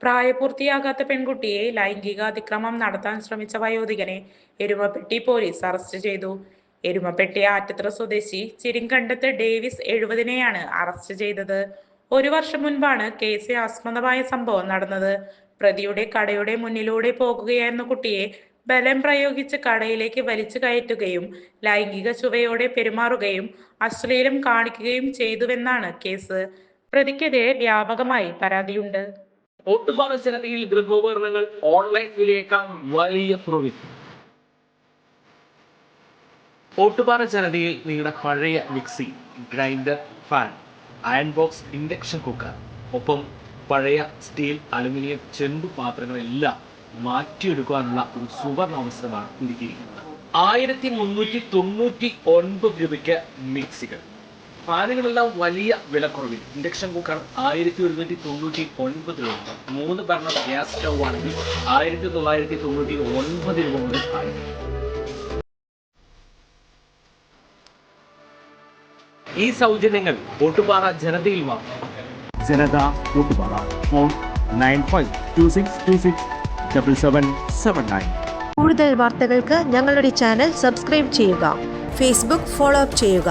പ്രായപൂർത്തിയാകാത്ത പെൺകുട്ടിയെ ലൈംഗിക അതിക്രമം നടത്താൻ ശ്രമിച്ച വയോധികനെ എരുമപ്പെട്ടി പോലീസ് അറസ്റ്റ് ചെയ്തു. എരുമപ്പെട്ടി ആറ്റത്ര സ്വദേശി ചിരിങ്കണ്ടത്ത് ഡേവിസ് എഴുപതിനെയാണ് അറസ്റ്റ് ചെയ്തത്. ഒരു വർഷം മുൻപാണ് കേസ് ആസ്പദമായ സംഭവം നടന്നത്. പ്രതിയുടെ കടയുടെ മുന്നിലൂടെ പോകുകയായിരുന്ന കുട്ടിയെ ബലം പ്രയോഗിച്ച് കടയിലേക്ക് വലിച്ചു കയറ്റുകയും ലൈംഗിക ചുവയോടെ പെരുമാറുകയും അശ്ലീലം കാണിക്കുകയും ചെയ്തുവെന്നാണ് കേസ്. പ്രതിക്കെതിരെ വ്യാപകമായി പരാതിയുണ്ട്. ഒട്ടുപാറ ജനതയിൽ ഗൃഹോപകരണങ്ങൾ ഓൺലൈൻ വിലയേക്കാൾ വലിയ പ്രോഫിറ്റ് ഓട്ടുപാറ ജനതയിൽ നിങ്ങളുടെ പഴയ mixie grinder fan iron box induction cooker ഒപ്പം പഴയ സ്റ്റീൽ അലുമിനിയം ചെമ്പ് പാത്രങ്ങളെല്ലാം മാറ്റിയെടുക്കാനുള്ള ഒരു സുവർണ അവസരമാണ് ഒരുക്കിയിരിക്കുന്നത് ആയിരത്തി മുന്നൂറ്റി തൊണ്ണൂറ്റി ഒൻപത് രൂപയ്ക്ക് മിക്സികൾ. ഫാനുകളെല്ലാം വലിയ വിലക്കുറവിൽ. ഇൻഡക്ഷൻ കുക്കർ ആയിരത്തി ഒരുന്നൂറ്റി തൊണ്ണൂറ്റി ഒൻപത് രൂപ. മൂന്ന് ഭരണം ഗ്യാസ് സ്റ്റൗ ആണെങ്കിൽ ആയിരത്തി തൊള്ളായിരത്തി തൊണ്ണൂറ്റി ഒൻപത് രൂപ മുതൽ ഈ സൗജന്യങ്ങൾ ഓട്ടുപാറ ജനതയിൽ മാത്രം Janatha Koottupara phone nine five two six two six double seven seven nine. കൂടുതൽ വാർത്തകൾക്ക് ഞങ്ങളുടെ ചാനൽ സബ്സ്ക്രൈബ് ചെയ്യുക. ഫേസ്ബുക്ക് ഫോളോ അപ്പ് ചെയ്യുക.